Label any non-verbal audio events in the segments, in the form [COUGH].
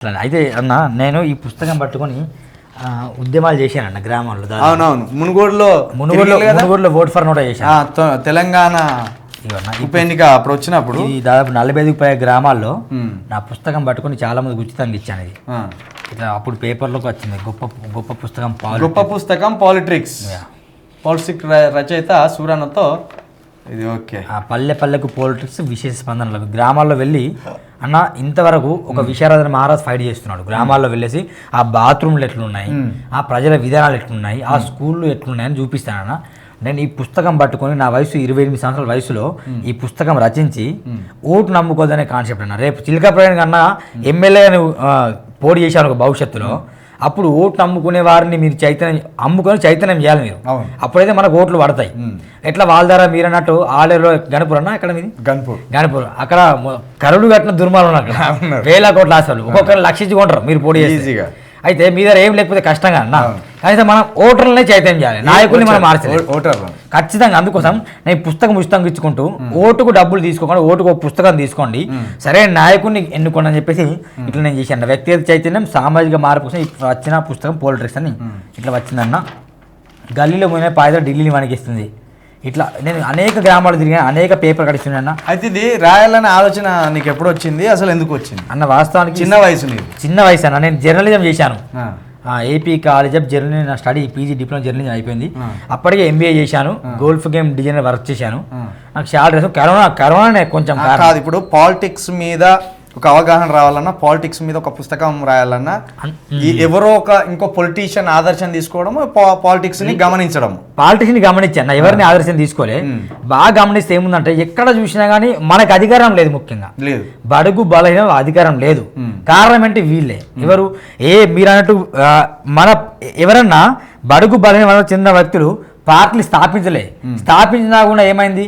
అయితే అన్న నేను ఈ పుస్తకం పట్టుకొని ఉద్యమాలు చేశానన్న గ్రామాల్లో దాదాపు. అవునవును మునుగోడులో మునుగోడులో? మునుగోడులో ఓట్ ఫర్ నోటా చేశాను తెలంగాణ ఉప ఎన్నిక అప్పుడు వచ్చినప్పుడు ఇది దాదాపు నలభై ఐదుకు పై గ్రామాల్లో నా పుస్తకం పట్టుకొని చాలా మంది ఉచితంగా ఇచ్చాను ఇది. ఇట్లా అప్పుడు పేపర్లోకి వచ్చింది గొప్ప గొప్ప పుస్తకం గొప్ప పుస్తకం. పాలిటిక్స్ ర- రచయిత సూరన్నతో ఇది ఓకే ఆ పల్లె పల్లెకు పాలిటిక్స్ విశేష స్పందనలు గ్రామాల్లో వెళ్ళి అన్న ఇంతవరకు ఒక విశారదన మహారాజ్ ఫైట్ చేస్తున్నాడు. గ్రామాల్లో వెళ్ళేసి ఆ బాత్రూమ్లు ఎట్లున్నాయి ఆ ప్రజల విధానాలు ఎట్లున్నాయి ఆ స్కూళ్ళు ఎట్లున్నాయని చూపిస్తానన్న నేను ఈ పుస్తకం పట్టుకొని నా వయసు ఇరవై ఎనిమిది సంవత్సరాల వయసులో ఈ పుస్తకం రచించి ఓటు నమ్ముకోదనే కాన్సెప్ట్ అన్న. రేపు చిలక ప్రయాణం కన్నా ఎమ్మెల్యే పోటీ చేశాను ఒక భవిష్యత్తులో అప్పుడు ఓటు నమ్ముకునే వారిని మీరు చైతన్యం అమ్ముకొని చైతన్యం చేయాలి మీరు. అప్పుడైతే మనకు ఓట్లు పడతాయి. ఎట్లా వాళ్ళ ద్వారా మీరు అన్నట్టు ఆలేరులో గణపురన్నా ఎక్కడ మీది? గన్పూర్ గణపురం. అక్కడ కరుడు కట్టిన దుర్మాలు అక్కడ. వేల కోట్ల ఆశలు. ఒక్కొక్కరు లక్షించుకుంటారు మీరు పోటీ చేస్తే. ఈజీగా. అయితే మీ దగ్గర ఏం లేకపోతే కష్టంగా అన్న. కనీసం మనం ఓటర్లనే చైతన్యం చేయాలి. నాయకుల్ని మనం మార్చలేదు ఓ- ఓటర్ ఖచ్చితంగా అందుకోసం నేను పుస్తకం ఉచితంగా ఇచ్చుకుంటూ ఓటుకు డబ్బులు తీసుకోకుండా ఓటుకు ఒక పుస్తకం తీసుకోండి. సరైన నాయకుడిని ఎన్నుకోండి అని చెప్పేసి ఇట్లా నేను చేశాను. వ్యక్తిగత చైతన్యం సామాజిక మార్పు కోసం ఇప్పుడు వచ్చిన పుస్తకం పోలిటిక్స్ అని ఇట్లా వచ్చిందన్న. గల్లీలో పోయిన పాయద ఢిల్లీని వణికిస్తుంది. ఇట్లా నేను అనేక గ్రామాలు తిరిగాను అనేక పేపర్ కడిస్తున్నాను అయితే ఇది రాయాలనే ఆలోచన నీకు ఎప్పుడు వచ్చింది? అసలు ఎందుకు వచ్చింది? అన్న వాస్తవానికి చిన్న వయసు చిన్న వయసు అన్న. నేను జర్నలిజం చేశాను. ఏపీ కాలేజ్ ఆఫ్ జర్నలిజం నా స్టడీ పీజీ డిప్లొమా జర్నలిజం అయిపోయింది. అప్పటికే ఎంబీఏ చేశాను గోల్ఫ్ గేమ్ డిజైనర్ వర్క్ చేశాను. నాకు చాలా రేసు కరోనా కరోనానే కొంచెం. కాదు ఇప్పుడు పాలిటిక్స్ మీద ఒక అవగాహన రావాలన్నా పాలిటిక్స్ మీద ఒక పుస్తకం రాయాలన్నా ఎవరో ఒక ఇంకో పొలిటీషియన్ ఆదర్శం తీసుకోవడం పాలిటిక్స్ని గమనించడం. గమనించాను నా ఎవరిని ఆదర్శం తీసుకోలే. బాగా గమనిస్తే ఏముందంటే ఎక్కడ చూసినా కానీ మనకు అధికారం లేదు ముఖ్యంగా. లేదు. బడుగు బలహీన అధికారం లేదు. కారణం ఏంటి? వీళ్ళే. ఎవరు? ఏ మీరు అన్నట్టు మన ఎవరన్నా బడుగు బలహీన చెందిన వ్యక్తులు పార్టీలు స్థాపించలే. స్థాపించినా కూడా ఏమైంది?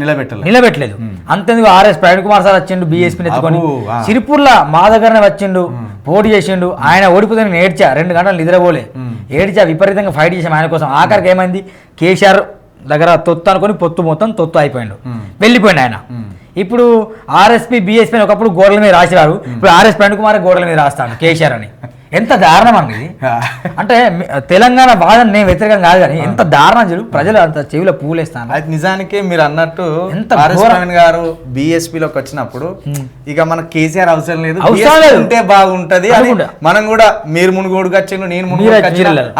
నిలబెట్టలేదు. నిలబెట్టలేదు అంతేందుకు ఆర్ఎస్ ప్రవీణ్ కుమార్ సార్ వచ్చిండు ఎత్తుకొని. అబ్బో, ఆ. సిరిపూర్లో మా దగ్గరనే వచ్చిండు పోటీ చేసిండు ఆయన ఓడిపోతే నేను ఏడ్చా రెండు గంటలు నిద్రపోలే. ఏడ్చా విపరీతంగా ఫైట్ చేసాం ఆయన కోసం. ఆఖరికి ఏమైంది? కేసీఆర్ దగ్గర తొత్తు అనుకొని పొత్తు మొత్తం తొత్తు అయిపోయిండు. వెళ్ళిపోయిండు ఆయన. ఇప్పుడు ఆర్ఎస్పీ బీఎస్పీ అని ఒకప్పుడు గోడల మీద రాసేవారు. ఇప్పుడు ఆర్ఎస్ ప్రవీణ్ కుమార్ గోడల మీద రాస్తాడు కేసీఆర్ అని. [LAUGHS] ఎంత దారుణం అండి అంటే తెలంగాణ వాదన నేను వ్యతిరేకం కాదు కానీ ఎంత దారుణం చూడు ప్రజలు అంత చెవిలో పూలేస్తాను అయితే నిజానికి మీరు అన్నట్టు ఎంత గారు BSP లోకి వచ్చినప్పుడు ఇక మనకు కేసీఆర్ అవసరం లేదు. అవసరం. ఉంటే బాగుంటది. మనం కూడా మీరు మునుగోడుకు వచ్చిండు నేను మీరు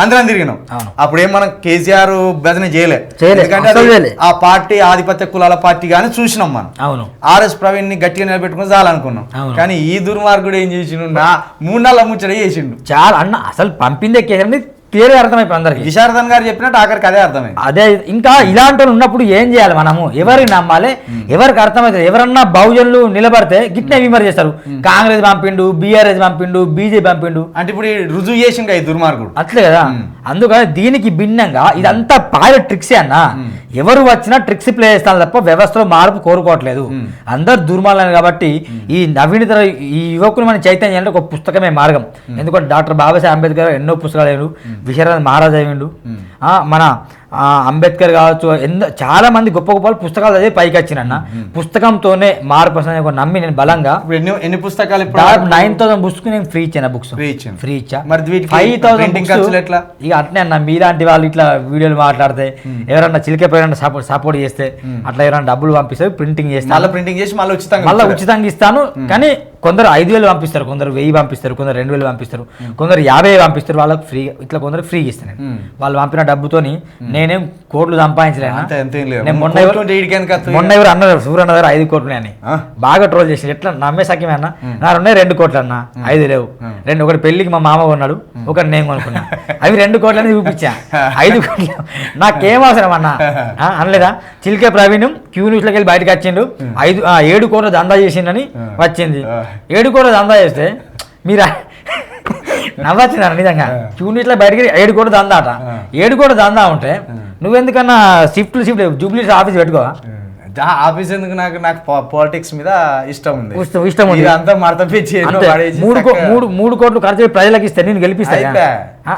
అందరం తిరిగినాం. అప్పుడేం మనం కేసీఆర్ భజన చేయలే. చేయలే, ఎందుకంటే అసలు అది చేయలే. ఆ పార్టీ ఆధిపత్య కులాల పార్టీ కానీ చూసినాం మనం. అవును. ఆర్ఎస్ ప్రవీణ్ని గట్టిగా నిలబెట్టుకుని చాలనుకున్నాం. కానీ ఈ దుర్మార్గుడు ఏం చేసిండు? నా మూడు నెలల ముచ్చట చేసిండు. చాలా అన్న అసలు పంపిందే కేసీఆర్ క్లియర్ అర్థమైపోయి అందరికి. విశారదన్ గారు చెప్పినట్టు ఆఖరికి అదే అర్థమైంది. అదే ఇంకా ఇలాంటి ఉన్నప్పుడు ఏం చేయాలి మనము? ఎవరికి నమ్మాలి? ఎవరికి అర్థమవుతుంది? ఎవరన్నా బహుజనులు నిలబడితే గిట్నే విమర్శ చేస్తారు కాంగ్రెస్ పంపిండు బీఆర్ఎస్ పంపిండు బీజేపీ పంపిండు. అంటే ఇప్పుడు రుజువు చేసిండు ఈ దుర్మార్గుడు. అట్లే కదా? అందుకని దీనికి భిన్నంగా ఇదంతా పాయ ట్రిక్సే అన్న ఎవరు వచ్చినా ట్రిక్స్ ప్లే చేస్తాను తప్ప వ్యవస్థలో మార్పు కోరుకోవట్లేదు. అందరు దుర్మాలని కాబట్టి ఈ నవీనతర ఈ యువకుని మన చైతన్యం అంటే ఒక పుస్తకమే మార్గం. ఎందుకంటే డాక్టర్ బాబాసాహెబ్ అంబేద్కర్ ఎన్నో పుస్తకాలు విశ్వనాథ్ మహారాజ్ అయ్యిండు. ఆ, మన ఆ, అంబేద్కర్ కావచ్చు ఎంతో చాలా మంది గొప్ప గొప్ప పుస్తకాలు చదివి పైకి వచ్చినన్న పుస్తకంతోనే మార్పు వస్తుందని ఒక నమ్మి నేను బలంగా. ఎన్ని ఎన్ని పుస్తకాలు నైన్ థౌసండ్ బుక్స్ నేను ఫ్రీ ఇచ్చాను బుక్స్. ఫ్రీ ఇచ్చా. మరి ఫైవ్ థౌసండ్ ఎట్లా? ఇక అట్నే అన్న మీలాంటి వాళ్ళు ఇట్లా వీడియోలు మాట్లాడితే ఎవరన్నా చిలికే పేరైనా సపోర్ట్ సపోర్ట్ చేస్తే అట్లా ఎవరైనా డబ్బులు పంపిస్తే ప్రింటింగ్ మళ్ళీ చేస్తాను ప్రింటింగ్ చేసి మళ్ళీ ఉచితంగా మళ్ళీ. ఉచితంగా ఇస్తాను. కానీ కొందరు ఐదు వేలు పంపిస్తారు కొందరు వెయ్యి పంపిస్తారు కొందరు రెండు వేలు పంపిస్తారు కొందరు యాభై పంపిస్తారు వాళ్ళకి ఫ్రీ ఇట్లా కొందరు ఫ్రీగా ఇస్తాను. వాళ్ళు పంపిన డబ్బుతోని నేనేం కోట్లు సంపాదించలేను అంతే అంతేం లేదు. నేను మొన్న ఎవరు- అన్నారు సూర్యన్న దగ్గర ఐదు కోట్లు అని? బాగా ట్రోల్ చేసి ఎట్లా? నమ్మే సఖ్యమే అన్న. నా ఉన్నాయి రెండు కోట్లు అన్న. ఐదు లేవు. రెండు ఒకటి పెళ్ళికి మా మామ కొన్నాడు ఒకటి నేను కొనుక్కున్నా. అవి రెండు కోట్లు అని చూపించా. [LAUGHS] ఐదు కోట్లు. నాకేం అవసరం అన్న. అనలేదా? చిలికే ప్రవీణ్ క్యూ న్యూస్లోకి వెళ్ళి బయటకు వచ్చిండు. ఐదు ఏడు కోట్ల దందా చేసిండని వచ్చింది. ఏడు కోట్ల దందా చేస్తే? మీరు? నవ్వచ్చిందన్న నిజంగా. క్యూ న్యూస్లో బయటకి ఏడు కోట్ల దందా అట ఏడు కోట్ల దందా ఉంటే నువ్వెందుకన్నా షిఫ్ట్ షిఫ్ట్ జూబ్లీ ఆఫీస్ పెట్టుకోవా? ఆఫీస్ ఎందుకు నాకు నాకు పాలిటిక్స్ మీద ఇష్టం ఉంది. ఇష్టం- ఇష్టం ఉంది. అంతా. పడేసి మూడు మూడు మూడు కోట్లు ఖర్చు ప్రజలకు ఇస్తే నేను గెలిపిస్తా. అయిపోయా.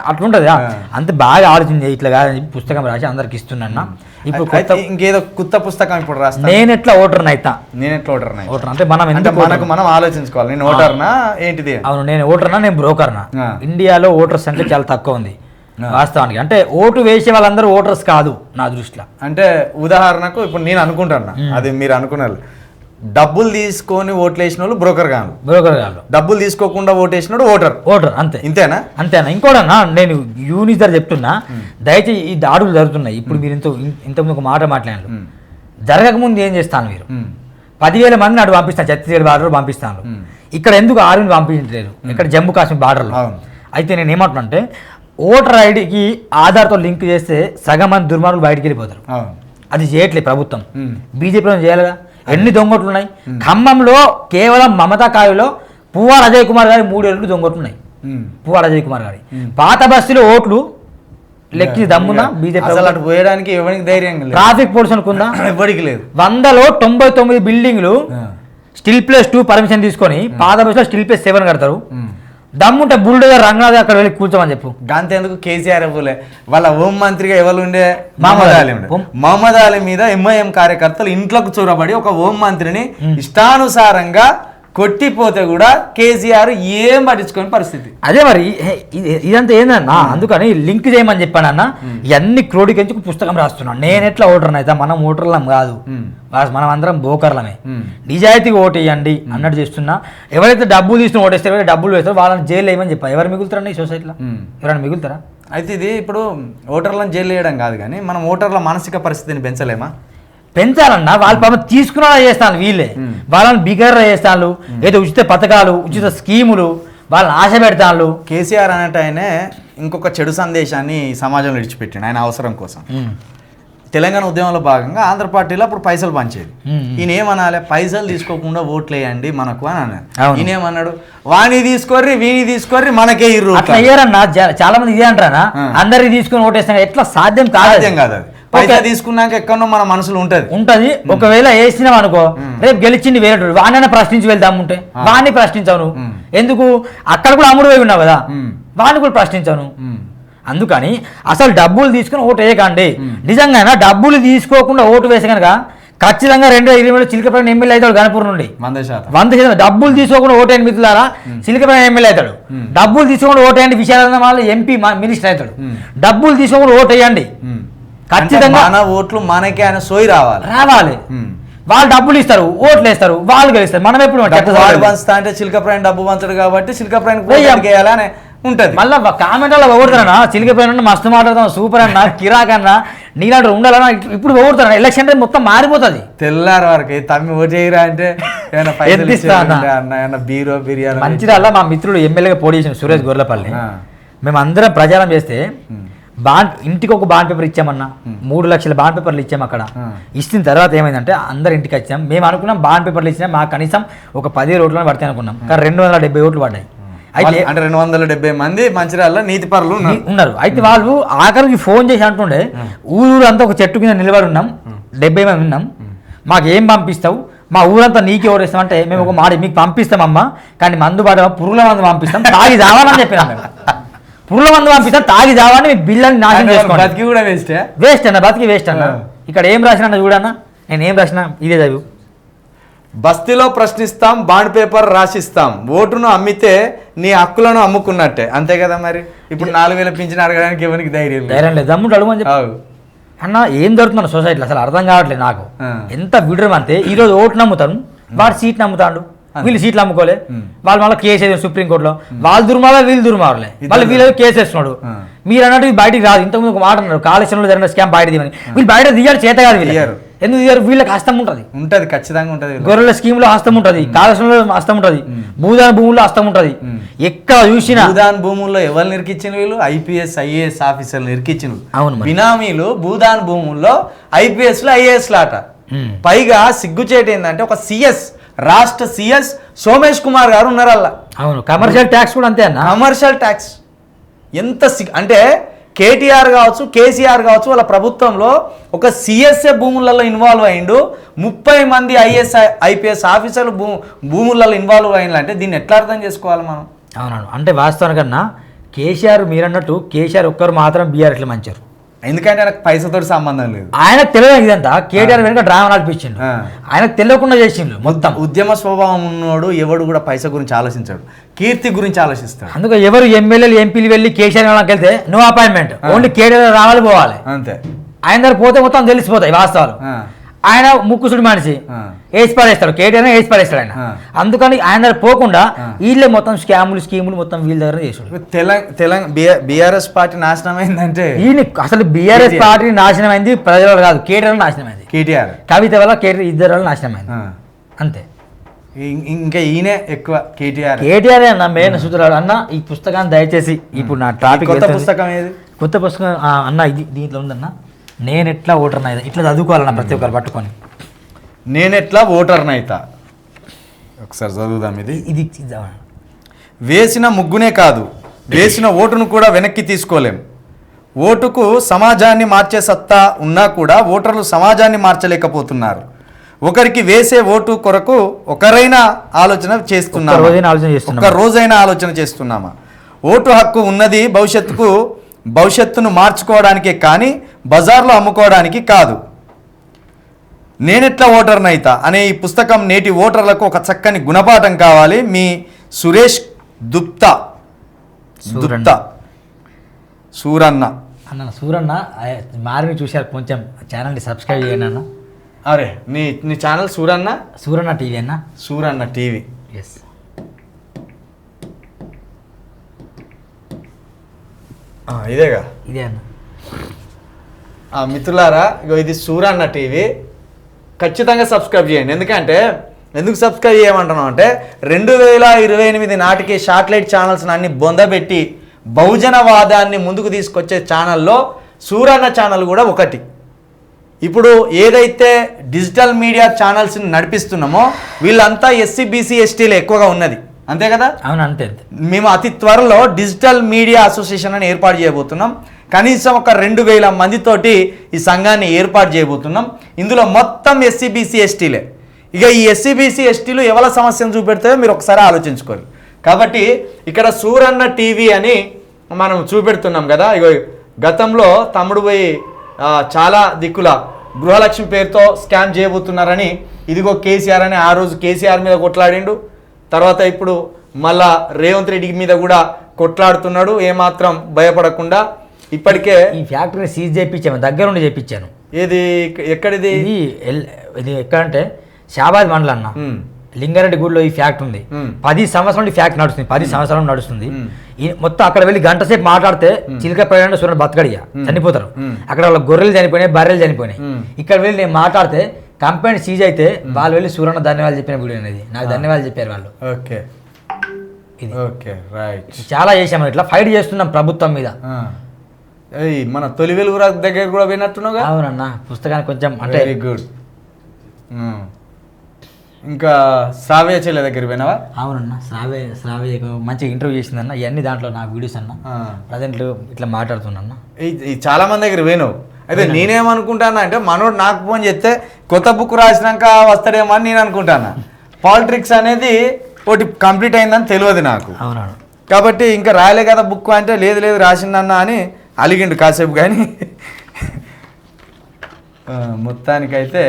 అట్లుంటది అంత బాగా ఆలోచించి ఇట్లా కాదని చెప్పి పుస్తకం రాసి అందరికి ఇస్తున్నా ఇప్పుడు ఇంకేదో కొత్త పుస్తకం ఇప్పుడు రాస్తా నేను ఎట్లా ఓటర్ని అయితా నేను ఎట్లా ఓటర్నా ఓటర్ అంటే మనం ఎందుకు మనకు మనం ఆలోచించుకోవాలి. నేను ఓటర్నా? ఏంటిది? అవును నేను ఓటర్నా? నేను బ్రోకర్నా. ఇండియాలో ఓటర్ సంఖ్య చాలా తక్కువ ఉంది వాస్తవానికి. అంటే ఓటు వేసే వాళ్ళందరూ ఓటర్స్ కాదు నా దృష్టిలో. అంటే ఉదాహరణకు ఇప్పుడు నేను అనుకుంటున్నా. అది మీరు అనుకున్నారు. డబ్బులు తీసుకొని ఓట్లు వేసిన వాళ్ళు బ్రోకర్ కాను బ్రోకర్ కాదు డబ్బులు తీసుకోకుండా ఓటు వేసినాడు ఓటర్. ఓటర్ అంతే. ఇంతేనా? అంతేనా? ఇంకోటన్నా నేను యూనిజర్ చెప్తున్నా దయచేసి ఈ దాడులు జరుగుతున్నాయి. ఇప్పుడు మీరు ఇంత ఇంతకుముందు ఒక మాట మాట్లాడారు. జరగకముందు ఏం చేస్తాను మీరు. పదివేల మందిని అటు పంపిస్తాను ఛత్తీస్గఢ్ బార్డర్ పంపిస్తాను. ఇక్కడ ఎందుకు ఆర్మీని పంపించట్లేదు? ఇక్కడ జమ్మూ కాశ్మీర్ బార్డర్లో. అయితే నేను ఏమంటున్నా అంటే ఓటర్ ఐడికి ఆధార్తో లింక్ చేస్తే సగం మంది దుర్మార్గులు బయటికి వెళ్ళిపోతారు. అది చేయట్లేదు ప్రభుత్వం. బీజేపీలో చేయాలిగా ఎన్ని దొంగట్లు ఉన్నాయి ఖమ్మంలో కేవలం మమతా కాయలో పువ్వాడ అజయ్ కుమార్ గారి మూడు ఏళ్ళు దొంగట్లు ఉన్నాయి. పువ్వాడ అజయ్ కుమార్ గారి పాత బస్సులో ఓట్లు లెక్కి దమ్ముందా? బీజేపీ అసలు అటు పోయడానికి ఎవరికి ధైర్యం ట్రాఫిక్ పోలీస్ అనుకుందా [CLEARS THROAT] ఎవరికి లేదు. వందలో తొంభై తొమ్మిది బిల్డింగ్లు. స్టిల్ ప్లేస్ టూ పర్మిషన్ తీసుకొని పాత బస్సులో స్టిల్ ప్లేస్ సెవెన్ కడతారు. దమ్ముంటే బుల్డోజర్ రంగనాథ్ అక్కడ వెళ్ళి కూర్చోమని చెప్పు. గాంధీ ఎందుకు కేసీఆర్ ఇవ్వలే వాళ్ళ హోం మంత్రిగా ఎవరు ఉండే? మహమ్మద్ అలీ. ఉండే. మహమ్మద్ అలీ మీద ఎంఐఎం కార్యకర్తలు ఇంట్లోకి చొరబడి ఒక హోం మంత్రిని ఇష్టానుసారంగా కొట్టిపోతే కూడా కేసీఆర్ ఏం పట్టించుకొని పరిస్థితి. అదే మరి ఇదంతా ఏందన్నా? అందుకని లింక్ చేయమని చెప్పాను అన్న ఇవన్నీ క్రోడీకరించి పుస్తకం రాస్తున్నాను నేను ఎట్లా ఓటర్ని అయితే? మనం ఓటర్లం కాదు. మనం అందరం బోకర్లమే. నిజాయితీగా ఓటు వేయండి అన్నట్టు చేస్తున్నా. ఎవరైతే డబ్బులు తీసుకుని ఓటేస్తారో ఎవరైతే డబ్బులు వేస్తారో వాళ్ళని జైలు వేయమని చెప్పా. ఎవరు మిగులుతారండి ఈ సొసైటీలో. ఎవరైనా మిగులుతారా? అయితే ఇది ఇప్పుడు ఓటర్లను జైలు వేయడం కాదు కానీ మనం ఓటర్ల మానసిక పరిస్థితిని పెంచలేమా? పెంచాలన్నా వాళ్ళ పాపం తీసుకున్నా చేస్తాను వీళ్ళే. వాళ్ళని బిగర్ చేస్తాను ఏదో ఉచిత పథకాలు ఉచిత స్కీములు వాళ్ళని ఆశ పెడతాను కేసీఆర్ అనేట ఆయనే ఇంకొక చెడు సందేశాన్ని సమాజంలో విడిచిపెట్టిండు ఆయన అవసరం కోసం. తెలంగాణ ఉద్యమంలో భాగంగా ఆంధ్ర పార్టీలో అప్పుడు పైసలు పంచేది. ఈయన ఏమనాలి? పైసలు తీసుకోకుండా ఓట్లు వేయండి మనకు అని అన్నాడు. అవును. ఈయన ఏమన్నాడు? వాణి తీసుకోర్రి వీని తీసుకోర్రి మనకే ఇర్రు అట్లా అయ్యారన్నా చాలా మంది ఇదే అంటారా. అందరికి తీసుకుని ఓటేస్తాం ఎట్లా సాధ్యం కాదు సాధ్యం కాదు అది. పైసలు తీసుకున్నాక ఎక్కడో మన మనసులో ఉంటది. ఉంటది. ఒకవేళ వేసినాం అనుకో రేపు గెలిచింది వేరే వాడినైనా ప్రశ్నించి వెళ్దాం ఉంటే. వాడిని ప్రశ్నించావు నువ్వు. ఎందుకు? అక్కడ కూడా అమ్ముడు పోయి ఉన్నావు కదా. వాడిని కూడా మ్మ్. అందుకని అసలు డబ్బులు తీసుకుని ఓటు వేయకండి. నిజంగా డబ్బులు తీసుకోకుండా ఓటు వేసే కనుక ఖచ్చితంగా రెండు వేల ఇరవైలో చిలకపల్లి ఎమ్మెల్యే అవుతాడు గణపూర్ నుండి. వంద శాతం. వంద శాతం. డబ్బులు తీసుకోకుండా ఓటేయండి మిత్రులారా? చిలకపల్లి ఎమ్మెల్యే అవుతాడు. డబ్బులు తీసుకోకుండా ఓటేయండి విశాలంగా వాళ్ళు ఎంపీ మినిస్టర్ అవుతాడు. డబ్బులు తీసుకోకుండా ఓటు వేయండి. మ్మ్. ఖచ్చితంగా అంటే మన ఓట్లు మనకే అనే సోయి రావాలి రావాలి. వాళ్ళు డబ్బులు ఇస్తారు ఓట్లు వేస్తారు వాళ్ళు గెలుస్తారు మనం ఎప్పుడు వాడు. పంచుతా అంటే చిలకప్రాయం డబ్బు పంచడు కాబట్టి చిలకప్రాయం వెయ్యం. వేయాలని ఉంటది మళ్ళా కామెంట్లో పొగుడుతారన్నా చిలికిపోయిన మస్తు మాట్లాడతాం సూపర్ అన్న కిరాక్ అన్న నీలాంటి ఉండాలన్నా ఇప్పుడు పొగుడుతారన్న ఎలక్షన్ మొత్తం మారిపోతుంది తెల్లారి వరకు తమ్మి అంటే ఉంటే అన్న ఏమైనా బీరో బిర్యానీ మంచిర్యాల మా మిత్రుడు ఎమ్మెల్యేగా పోటీ చేసిన సురేష్ గొర్రెపల్లి. మేము అందరం ప్రచారం చేస్తే బాండ్ ఇంటికి ఒక బాండ్ పేపర్ ఇచ్చామన్నా మూడు లక్షల బాండ్ పేపర్లు ఇచ్చాం అక్కడ. ఇచ్చిన తర్వాత ఏమైందంటే అందరు ఇంటికి వచ్చాం. మేము అనుకున్నాం బాండ్ పేపర్లు ఇచ్చినా మాకు కనీసం ఒక పది ఓట్లు పడతాయి అనుకున్నాం. కానీ రెండు వందల డెబ్బై ఓట్లు పడ్డాయి. అయితే అంటే రెండు వందల డెబ్బై మంది మంచిర్యాలలో నీతి పరులు ఉన్నారు. అయితే వాళ్ళు ఆఖరికి ఫోన్ చేసి అంటుండే ఊరు అంతా ఒక చెట్టు కింద నిలబడి ఉన్నాం. డెబ్బై మంది ఉన్నాం. మాకు ఏం పంపిస్తావు? మా ఊరంతా నీకే ఓడేస్తాం అంటే మేము ఒక మాట మీకు పంపిస్తామమ్మా కానీ మందు పాట పురుగుల మందు పంపిస్తాం తాగి జావాలని చెప్పినాం మేము. పురుగుల మందు పంపిస్తాం తాగి జావాలని మీ బిల్లని నాశనం చేసుకోండి. బతికి కూడా వేస్టే వేస్ట్ అన్న బతికి వేస్ట్ అన్న. ఇక్కడ ఏం రాసిన చూడన్నా? నేను ఏం రాసిన ఇదే చదువు. బస్తీలో ప్రశ్నిస్తాం బాండ్ పేపర్ రాసిస్తాం. ఓటును అమ్మితే నీ హక్కులను అమ్ముకున్నట్టే. అంతే కదా మరి? ఇప్పుడు నాలుగు వేల పింఛన్ అడగడానికి ఎవరికి ధైర్యం. ధైర్యం లేదు. దమ్ముంటే అడుగు అని చెప్పి. అన్న ఏం జరుగుతుంది సొసైటీలో? అసలు అర్థం కావట్లేదు నాకు. ఎంత విడరం అంతే ఈ రోజు ఓట్లు నమ్ముతాను వాడు సీట్ నమ్ముతాడు. వీళ్ళు సీట్లు అమ్ముకోలే. వాళ్ళు మళ్ళీ కేసు వేసారు సుప్రీంకోర్టులో వాళ్ళు దుర్మార్లే వీళ్ళు దుర్మార్లే వాళ్ళు వీళ్ళు కేసు వేస్తున్నాడు. మీరు అన్నట్టు బయటికి రాదు. ఇంతకుముందు ఒక మాట అన్నారు. కాళేశ్వరంలో జరిగిన స్కామ్ బయట తీయమని. వీళ్ళు బయట తీయాలి చేత కాదు వీళ్ళు. ఎందుకు తీయరు? వీళ్ళకి హస్తం ఉంటుంది. ఉంటది ఖచ్చితంగా ఉంటది. గొర్రెల స్కీమ్లో హస్తం ఉంటుంది కాళేశ్వరంలో హస్తం ఉంటుంది. భూదాన భూముల్లో హస్తం ఉంటుంది. ఎక్కడ చూసినా భూదాన్ భూముల్లో ఎవరు నిరికిచ్చిన వీళ్ళు? ఐపీఎస్ ఐఏఎస్ ఆఫీసర్లు నిరికిచ్చిన అవును. బినామీలు భూదాన్ భూముల్లో ఐపీఎస్లో ఐఏఎస్ లాట. పైగా సిగ్గుచేటు ఏంటంటే ఒక సిఎస్ రాష్ట్ర సిఎస్ సోమేష్ కుమార్ గారు ఉన్నారు అలా అవును కమర్షియల్ ట్యాక్స్ కూడా అంతే అన్న? కమర్షియల్ ట్యాక్స్ ఎంత అంటే కేటీఆర్ కావచ్చు కేసీఆర్ కావచ్చు వాళ్ళ ప్రభుత్వంలో ఒక సిఎస్ఏ భూములలో ఇన్వాల్వ్ అయిండు. ముప్పై మంది ఐఎస్ ఐపీఎస్ ఆఫీసర్లు భూ భూములలో ఇన్వాల్వ్ అయిందంటే దీన్ని ఎట్లా అర్థం చేసుకోవాలి మనం? అవునవును. అంటే వాస్తవానికన్నా కేసీఆర్ మీరన్నట్టు కేసీఆర్ ఒక్కరు మాత్రం బీఆర్ఎస్లో మంచారు. ఎందుకంటే ఆయనకు పైసతో సంబంధం లేదు. ఆయనకు తెలియదు ఇదంతా. కేటీఆర్ వెనుక డ్రామా నడిపించిండు. ఆ. ఆయనకు తెలియకుండా చేసిండు మొత్తం. ఉద్యమ స్వభావం ఉన్నోడు ఎవడు కూడా పైస గురించి ఆలోచించాడు. కీర్తి గురించి ఆలోచిస్తాడు. అందుకే ఎవరు ఎమ్మెల్యేలు ఎంపీలు వెళ్ళి కేసీఆర్ వెళ్తే నో అపాయింట్మెంట్ ఓన్లీ కేటీఆర్ రావాలి పోవాలి. అంతే. ఆయన దగ్గర పోతే మొత్తం తెలిసిపోతాయి వాస్తవాలు. ఆయన ముక్కుసుడి మనిషి. ఆ. ఏసి పడేస్తాడు కేటీఆర్ ఏసి పడేస్తాడు ఆయన. అందుకని ఆయన దగ్గర పోకుండా. వీళ్ళే మొత్తం స్కాములు స్కీములు మొత్తం వీళ్ళ దగ్గర చేసుడు తెలంగాణ బీఆర్ఎస్ పార్టీ నాశనం అయిందంటే ఈయన అసలు బీఆర్ఎస్. పార్టీ నాశనం అయింది ప్రజల వల్ల కాదు కేటీఆర్ నాశనం అయింది కేటీఆర్ కవిత వల్ల కేటీఆర్ ఇద్దరు వల్ల నాశనం అయింది. అంతే ఇంకా ఈయనే ఎక్కువ కేటీఆర్ కేటీఆర్ అన్న మెయిన్ సూత్రాలు అన్న ఈ పుస్తకాన్ని దయచేసి ఇప్పుడు నా టాపిక్ కొత్త. పుస్తకం ఏది కొత్త పుస్తకం అన్న ఇది దీంట్లో ఉందన్న నేను ఎట్లా ఓటర్ ఇట్లా చదువుకోవాలన్న ప్రతి ఒక్కరు పట్టుకొని నేనెట్లా ఓటర్ని అయితా ఒకసారి చదువుదాం ఇది. ఇది. వేసిన ముగ్గునే కాదు వేసిన ఓటును కూడా వెనక్కి తీసుకోలేం. ఓటుకు సమాజాన్ని మార్చే సత్తా ఉన్నా కూడా ఓటర్లు సమాజాన్ని మార్చలేకపోతున్నారు. ఒకరికి వేసే ఓటు కొరకు ఒకరైనా ఆలోచన చేస్తున్నామా? ఒక్క రోజైనా ఆలోచన చేస్తున్నామా? ఓటు హక్కు ఉన్నది భవిష్యత్తుకు భవిష్యత్తును మార్చుకోవడానికే కానీ బజార్లో అమ్ముకోవడానికి కాదు. నేనెట్లా ఓటర్ని అయితా అనే ఈ పుస్తకం నేటి ఓటర్లకు ఒక చక్కని గుణపాఠం కావాలి. మీ సురేష్ దుప్తా. సూరన్న. దుప్తా. సూరన్న. అన్న సూరన్న మారిని చూశారు కొంచెం. ఛానల్ని సబ్స్క్రైబ్ చేయండి అన్న. అరే నీ నీ ఛానల్ సూరన్న? సూరన్న టీవీ అన్న. సూరన్న టీవీ. ఎస్ ఇదేగా? ఇదే అన్న. మిత్రులారా ఇగో ఇది సూరన్న టీవీ. ఖచ్చితంగా సబ్స్క్రైబ్ చేయండి. ఎందుకంటే ఎందుకు సబ్స్క్రైబ్ చేయమంటున్నాం అంటే రెండు వేల ఇరవై ఎనిమిది నాటికి శాటిలైట్ ఛానల్స్ అన్ని బొందబెట్టి బహుజనవాదాన్ని ముందుకు తీసుకొచ్చే ఛానల్లో సూరన్న ఛానల్ కూడా ఒకటి. ఇప్పుడు ఏదైతే డిజిటల్ మీడియా ఛానల్స్ని నడిపిస్తున్నామో వీళ్ళంతా ఎస్సీ బీసీ ఎస్టీలు ఎక్కువగా ఉన్నది. అంతే కదా? అవును అంతే మేము అతి త్వరలో డిజిటల్ మీడియా అసోసియేషన్ అని ఏర్పాటు చేయబోతున్నాం. కనీసం ఒక రెండు వేల మందితోటి ఈ సంఘాన్ని ఏర్పాటు చేయబోతున్నాం. ఇందులో మొత్తం ఎస్సీబీసీ ఎస్టీలే. ఇక ఈ ఎస్సీబీసీ ఎస్టీలు ఎవరి సమస్యను చూపెడతాయో మీరు ఒకసారి ఆలోచించుకోండి. కాబట్టి ఇక్కడ సూరన్న టీవీ అని మనం చూపెడుతున్నాం కదా. ఇగో గతంలో తమ్ముడు పోయి చాలా దిక్కుల గృహలక్ష్మి పేరుతో స్కామ్ చేయబోతున్నారని ఇదిగో కేసీఆర్ అని ఆ రోజు కేసీఆర్ మీద కొట్లాడిండు. తర్వాత ఇప్పుడు మళ్ళా రేవంత్ రెడ్డి మీద కూడా కొట్లాడుతున్నాడు. ఏమాత్రం భయపడకుండా ఇప్పటికే ఈ ఫ్యాక్టరీ సీజ్ చేయించాము దగ్గరుండి చేయించాను. ఏది ఎక్కడిది? ఇది ఇది ఎక్కడంటే షాబాద్ మండలం అన్న లింగారెడ్డి గుడిలో ఈ ఫ్యాక్ట్ ఉంది. పది సంవత్సరాల నుండి ఫ్యాక్ట్ నడుస్తుంది పది సంవత్సరాల నుండి నడుస్తుంది. మొత్తం అక్కడ వెళ్ళి గంట సేపు మాట్లాడితే చిలక ప్రయాణ సూర్యుడు బతకడిగా చనిపోతారు. అక్కడ వాళ్ళ గొర్రెలు చనిపోయినాయి బర్రెలు చనిపోయినాయి. ఇక్కడ వెళ్ళి నేను మాట్లాడితే కంపెనీ సీజ్ అయితే వాళ్ళు వెళ్ళి సూర్యన్న ధన్యవాదాలు చెప్పిన వీడియో అనేది. నాకు ధన్యవాదాలు చెప్పారు వాళ్ళు. ఓకే. ఇది. Okay right. చాలా చేసాము ఇట్లా. ఫైట్ చేస్తున్నాం ప్రభుత్వం మీద. మన తొలి వెలుగు దగ్గర కూడా విన్నట్టున్నావుగా అవునన్న పుస్తకానికి కొంచెం అంటే వెరీ గుడ్ ఇంకా శ్రావ్య చెల్లె దగ్గర పోయినావా? అవునన్న శ్రావ్య శ్రావ్య మంచిగా ఇంటర్వ్యూ చేసిందన్న ఇవన్నీ దాంట్లో నా వీడియోస్ అన్న. ప్రజెంట్ ఇట్లా మాట్లాడుతున్నా ఈ- చాలా మంది దగ్గర పోయినావు. అయితే నేనేమనుకుంటానా అంటే మనోడు నాకు ఫోన్ చేస్తే కొత్త బుక్ రాసినాక వస్తాడేమో అని నేను అనుకుంటానా పాలిటిక్స్ అనేది ఒకటి కంప్లీట్ అయిందని తెలియదు నాకు. అవునవును. కాబట్టి ఇంకా రాయలే కదా బుక్ అంటే లేదు లేదు రాసిందన్న అని అలిగిండు కాసేపు కానీ మొత్తానికైతే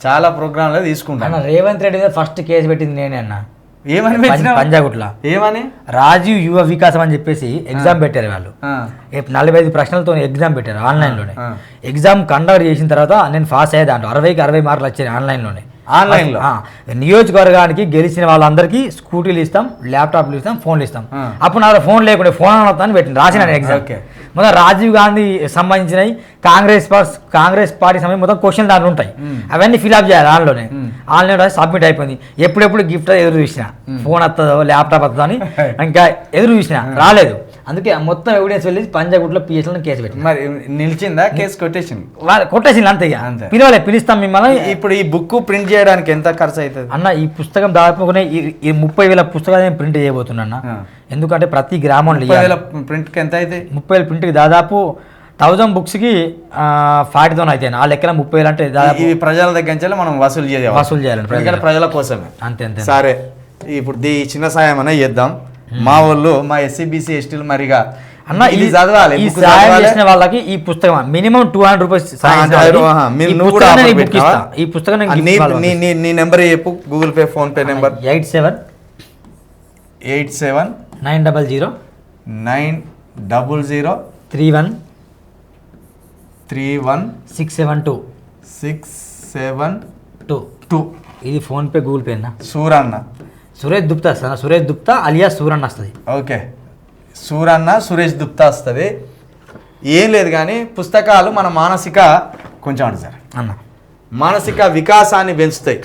చాలా ప్రోగ్రాంలు తీసుకుంటాను రేవంత్ రెడ్డి మీద ఫస్ట్ కేసు పెట్టింది నేనే అన్న. ఏమని? పంజాగుట్ల. ఏమని? రాజీవ్ యువ వికాసం అని చెప్పేసి ఎగ్జామ్ పెట్టారు వాళ్ళు. నలభై ఐదు ప్రశ్నలతో ఎగ్జామ్ పెట్టారు ఆన్లైన్లోనే. ఎగ్జామ్ కండక్ట్ చేసిన తర్వాత నేను పాస్ అయ్యే దాంట్లో అరవైకి అరవై మార్కులు వచ్చాయి ఆన్లైన్లోనే. ఆన్లైన్లో? నియోజకవర్గానికి గెలిచిన వాళ్ళందరికీ స్కూటీలు ఇస్తాం ల్యాప్టాప్లు ఇస్తాం ఫోన్లు ఇస్తాం. అప్పుడు నా ఫోన్ లేకుండా ఫోన్ అని పెట్టింది రాసిన ఎగ్జామ్. మొత్తం రాజీవ్ గాంధీ సంబంధించినవి కాంగ్రెస్ పార్స్- కాంగ్రెస్ పార్టీ సంబంధించి మొత్తం క్వశ్చన్ దాంట్లో ఉంటాయి. అవన్నీ ఫిల్అప్ చేయాలి ఆన్లోనే. ఆన్లైన్ సబ్మిట్ అయిపోయింది. ఎప్పుడెప్పుడు గిఫ్ట్ ఎదురు చూసిన. ఫోన్ వస్తుందో ల్యాప్టాప్ వస్తుందో అని [LAUGHS] ఇంకా ఎదురు చూసిన. రాలేదు. అందుకే మొత్తం ఎవిడెన్స్ వెళ్ళి పంజాగుట్లో పిఎస్లో కేసు పెట్టింది. మరి నిలిచిందా? కేసు కొట్టేసింది. వాళ్ళు కొట్టేసింది అంతే అంతే. పిలవలే పిలుస్తాం మిమ్మల్ని. ఇప్పుడు ఈ బుక్ ప్రింట్ చేయడానికి ఎంత ఖర్చు అవుతుంది అన్న ఈ పుస్తకం దాదాపుగానే ఈ- ఈ ముప్పై వేల పుస్తకాలు నేను ప్రింట్ చేయబోతున్నా. ఎందుకంటే ప్రతి గ్రామంలో. ప్రింట్కి ఎంత అవుతాయి ముప్పై వేల ప్రింట్కి దాదాపు థౌజండ్ బుక్స్కి ఫార్టీ థౌసండ్ అయితే ఆ లెక్కన ముప్పై వేలు అంటే దాదాపు ఇవి ప్రజల దగ్గర నుంచి మనం వసూలు చేయాలి. వసూలు చేయాలి ప్రజల కోసమే. అంతే అంతే. సరే ఇప్పుడు దీ చిన్న సాయం అనే చేద్దాం. మా వాళ్ళు మా ఎస్సీ బీసీ ఎస్టీలు మరిగా. అన్న ఇది చదవాలి, ఈ సాయం. చేసిన వాళ్ళకి ఈ పుస్తకం మినిమం టూ హండ్రెడ్ రూపీస్ ఈ పుస్తకం నీ నెంబర్ చెప్పు Google Pay PhonePe number. Eight seven eight seven nine double zero nine double zero three one three one six seven two six seven two. Two. ఇది ఫోన్పే గూగుల్ పే అన్న. సూరన్న. సురేష్ దుప్తా sir Suresh దుప్తా alias Suran వస్తుంది. Okay. Suranna Suresh Gupta వస్తుంది. ఏం లేదు కానీ పుస్తకాలు మన మానసిక కొంచెం అండి సార్ అన్న. మానసిక వికాసాన్ని పెంచుతాయి.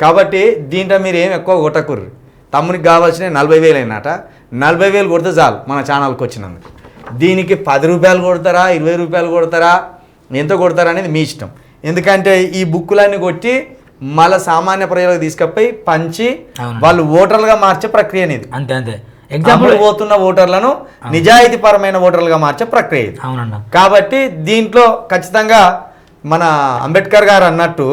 కాబట్టి దీంట్లో మీరు ఏం ఎక్కువ కొట్టకుర్రు తమ్మునికి కావాల్సిన నలభై వేలు అయినట. నలభై వేలు కొడితే చాలు మన ఛానల్కి వచ్చినందుకు. దీనికి పది రూపాయలు కొడతారా? ఇరవై రూపాయలు కొడతారా? ఎంత కొడతారా అనేది మీ ఇష్టం. ఎందుకంటే ఈ బుక్కులన్నీ కొట్టి మళ్ళీ సామాన్య ప్రజలకు తీసుకపోయి పంచి. వాళ్ళు ఓటర్లుగా మార్చే ప్రక్రియ అనేది. అంతే అంతే. ఎగ్జాంపుల్ ఎగ్జాంపుల్ పోతున్న ఓటర్లను నిజాయితీ పరమైన ఓటర్లుగా మార్చే ప్రక్రియ ఇది. అవునన్న. కాబట్టి దీంట్లో ఖచ్చితంగా మన అంబేద్కర్ గారు అన్నట్టు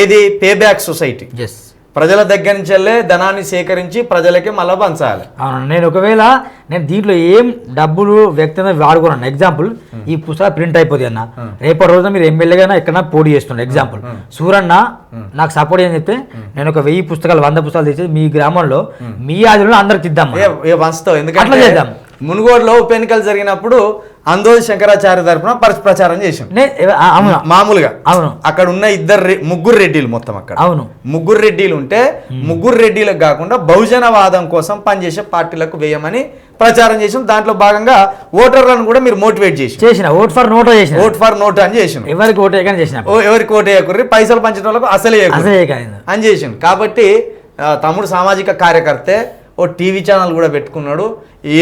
ఏది? పే బ్యాక్ సొసైటీ ఎస్ ప్రజల దగ్గర నుంచి వెళ్ళే ధనాన్ని సేకరించి ప్రజలకి మళ్ళీ పంచాలి. అవును నేను ఒకవేళ నేను దీంట్లో ఏం డబ్బులు వ్యక్తిగతంగా వాడుకున్నాను. ఎగ్జాంపుల్ ఈ పుస్తకాలు ప్రింట్ అయిపోతుంది అన్న. రేపటి రోజున మీరు ఎమ్మెల్యేగా ఎక్కడన్నా పోటీ చేస్తుండే. ఎగ్జాంపుల్ సూరన్న నాకు సపోర్ట్ అని చెప్తే నేను ఒక వెయ్యి పుస్తకాలు వంద పుస్తకాలు తెచ్చి మీ గ్రామంలో మీ ఆదిలో అందరికి ఇద్దాం వంచుతావు అట్లా ఎందుకంటే చేద్దాం. మునుగోడులో ఉప ఎన్నికలు జరిగినప్పుడు అందోజి శంకరాచార్య తరపున పరిస్థితి ప్రచారం చేసాం ఆ, అవును? మామూలుగా. అవును. అక్కడ ఉన్న ఇద్దరు ముగ్గురు రెడ్డిలు మొత్తం అక్కడ. అవును. ముగ్గురు రెడ్డిలు ఉంటే ముగ్గురు రెడ్డిలకు కాకుండా బహుజనవాదం కోసం పనిచేసే పార్టీలకు వేయమని ప్రచారం చేసాం దాంట్లో భాగంగా ఓటర్లను కూడా మీరు మోటివేట్ చేసి చేసిన ఓట్ ఫర్ నోటో చేసిన. ఓట్ ఫర్ నోట్ అని చేసిన ఎవరికి ఓటు వేయకని చేసిన. ఓ ఎవరికి ఓటు వేయకుర్రి పైసలు పంచడం వాళ్ళకు అసలే అని చేసిండు కాబట్టి తమ్ముడు సామాజిక కార్యకర్తే ఓ టీవీ ఛానల్ కూడా పెట్టుకున్నాడు.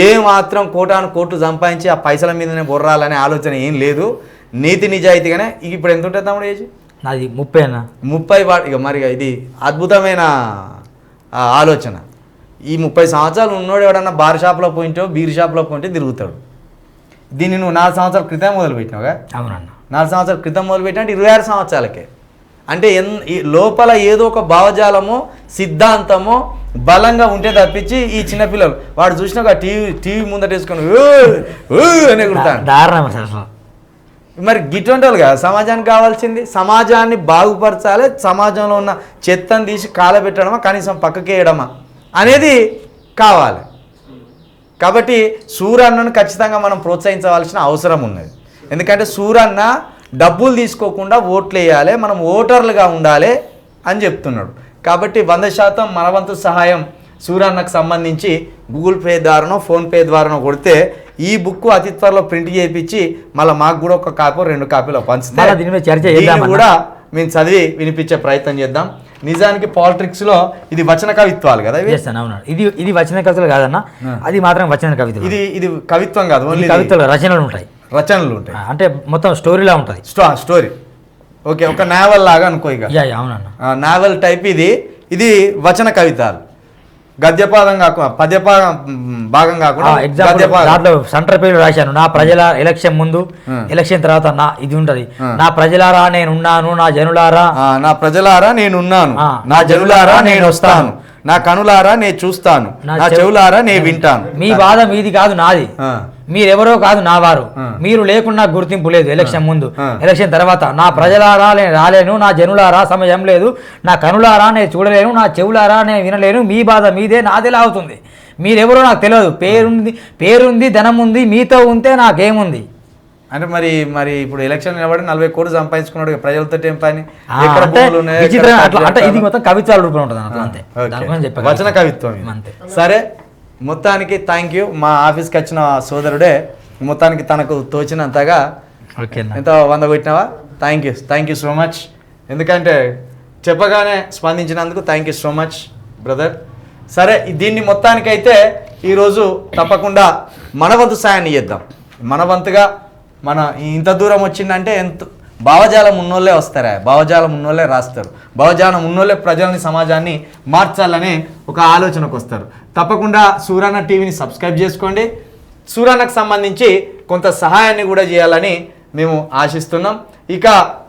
ఏ మాత్రం కోటాను కోట్లు సంపాదించి ఆ పైసల మీదనే బొర్రాలనే ఆలోచన ఏం లేదు. నీతి నిజాయితీగానే ఇక ఇప్పుడు ఎంత ఉంటుంది తమ్ముడు ఏజ్ నాది ముప్పై అన్న. ముప్పై వా ఇక మరి ఇది అద్భుతమైన ఆలోచన. ఈ ముప్పై సంవత్సరాలు ఉన్నోడు ఎవడన్నా బార్ షాప్లో పోయింటో బీర్ షాప్లో పోయింటే తిరుగుతాడు. దీన్ని నువ్వు నాలుగు సంవత్సరాల క్రితం మొదలు పెట్టినావుగా అవునన్న. నాలుగు సంవత్సరాల క్రితం మొదలు పెట్టినట్టు ఇరవై ఆరు సంవత్సరాలకే. అంటే ఎన్ ఈ లోపల ఏదో ఒక భావజాలమో సిద్ధాంతమో బలంగా ఉంటే తప్పించి ఈ చిన్నపిల్లలు వాడు చూసినాక టీవీ టీవీ ముందట వేసుకొని అని అసలు. మరి గిటువంటి వాళ్ళు కదా సమాజానికి కావాల్సింది సమాజాన్ని బాగుపరచాలి సమాజంలో ఉన్న చెత్తను తీసి కాలబెట్టడమా కనీసం పక్కకేయడమా అనేది కావాలి. కాబట్టి సూరన్నను ఖచ్చితంగా మనం ప్రోత్సహించవలసిన అవసరం ఉన్నది. ఎందుకంటే సూరన్న డబ్బులు తీసుకోకుండా ఓట్లు వేయాలి మనం ఓటర్లుగా ఉండాలి అని చెప్తున్నాడు. కాబట్టి వంద శాతం మన వంతు సహాయం సూరన్నకు సంబంధించి గూగుల్ పే ద్వారానో ఫోన్పే ద్వారానో కొడితే ఈ బుక్ అతి త్వరలో ప్రింట్ చేయించి మళ్ళీ మాకు కూడా ఒక కాపీ రెండు కాపీలో పంచితే మళ్ళా దీని మీద చర్చ దీన్ని చేద్దామన్నా. కూడా మేము చదివి వినిపించే ప్రయత్నం చేద్దాం. నిజానికి పాలిటిక్స్లో ఇది వచన కవిత్వాలు కదా ఇది ఇది వచన కవితలు కాదన్న అది మాత్రం వచన కవితలు. ఇది ఇది కవిత్వం కాదు ఓన్లీ కవితలు రచనలు ఉంటాయి. రచనలు ఉంటాయి. అంటే మొత్తం స్టోరీలా ఉంటుంది. స్టో స్టోరీ. ఓకే ఒక నావల్ లాగా అనుకో ఇక. అవునన్న. నావెల్ టైప్ ఇది. ఇది వచన కవితాలు. గద్యపాదం కాకుండా పద్యపాదం భాగం కాకుండా దాంట్లో సెంటర్ పేరు రాశాను. నా ప్రజల ఎలక్షన్ ముందు. ఎలక్షన్ తర్వాత నా ఇది ఉంటది. నా ప్రజలారా నేను ఉన్నాను నా జనులారా నా ప్రజలారా నేనున్నాను. నా జనులారా నేను వస్తాను. నా కనులారా నేను చూస్తాను. నా నా చెవు- చెవులారా నేను వింటాను. మీ బాధ మీది కాదు నాది. మీరెవరో కాదు నా వారు. మీరు లేకుండా గుర్తింపు లేదు ఎలక్షన్ ముందు. ఎలక్షన్ తర్వాత నా ప్రజలారా నేను రాలేను నా జనులారా సమయం లేదు. నా కనులారా నేను చూడలేను నా చెవులారా నేను వినలేను. మీ బాధ మీదే నాదెలా అవుతుంది మీరెవరో నాకు తెలియదు పేరుంది పేరుంది ధనం ఉంది మీతో ఉంటే నాకేముంది? అంటే మరి మరి ఇప్పుడు ఎలక్షన్ నిలబడి నలభై కోట్లు సంపాదించుకున్నాడు ప్రజలతో ఏం పని? అంటే ఇది? మొత్తం కవిత్వాల రూపంలో ఉంటుంది అంతే. వచన కవిత్వం. అంతే. సరే మొత్తానికి థ్యాంక్ యూ మా ఆఫీస్కి వచ్చిన సోదరుడే మొత్తానికి తనకు తోచినంతగా ఓకే ఎంత వంద కొట్టినావా? Thank you thank you so much ఎందుకంటే చెప్పగానే స్పందించినందుకు thank you so much brother సరే దీన్ని మొత్తానికైతే ఈరోజు తప్పకుండా మన వంతు సాయాన్ని చేద్దాం. మన వంతుగా మన ఇంత దూరం వచ్చిందంటే ఎంత భావజాలం ఉన్నోళ్ళే వస్తారా భావజాలం ఉన్నోళ్ళే రాస్తారు. భావజాలం ఉన్నోళ్ళే ప్రజల్ని సమాజాన్ని మార్చాలనే ఒక ఆలోచనకు వస్తారు. తప్పకుండా సూరాన టీవీని సబ్స్క్రైబ్ చేసుకోండి. సూరానకు సంబంధించి కొంత సహాయాన్ని కూడా చేయాలని మేము ఆశిస్తున్నాం. ఇక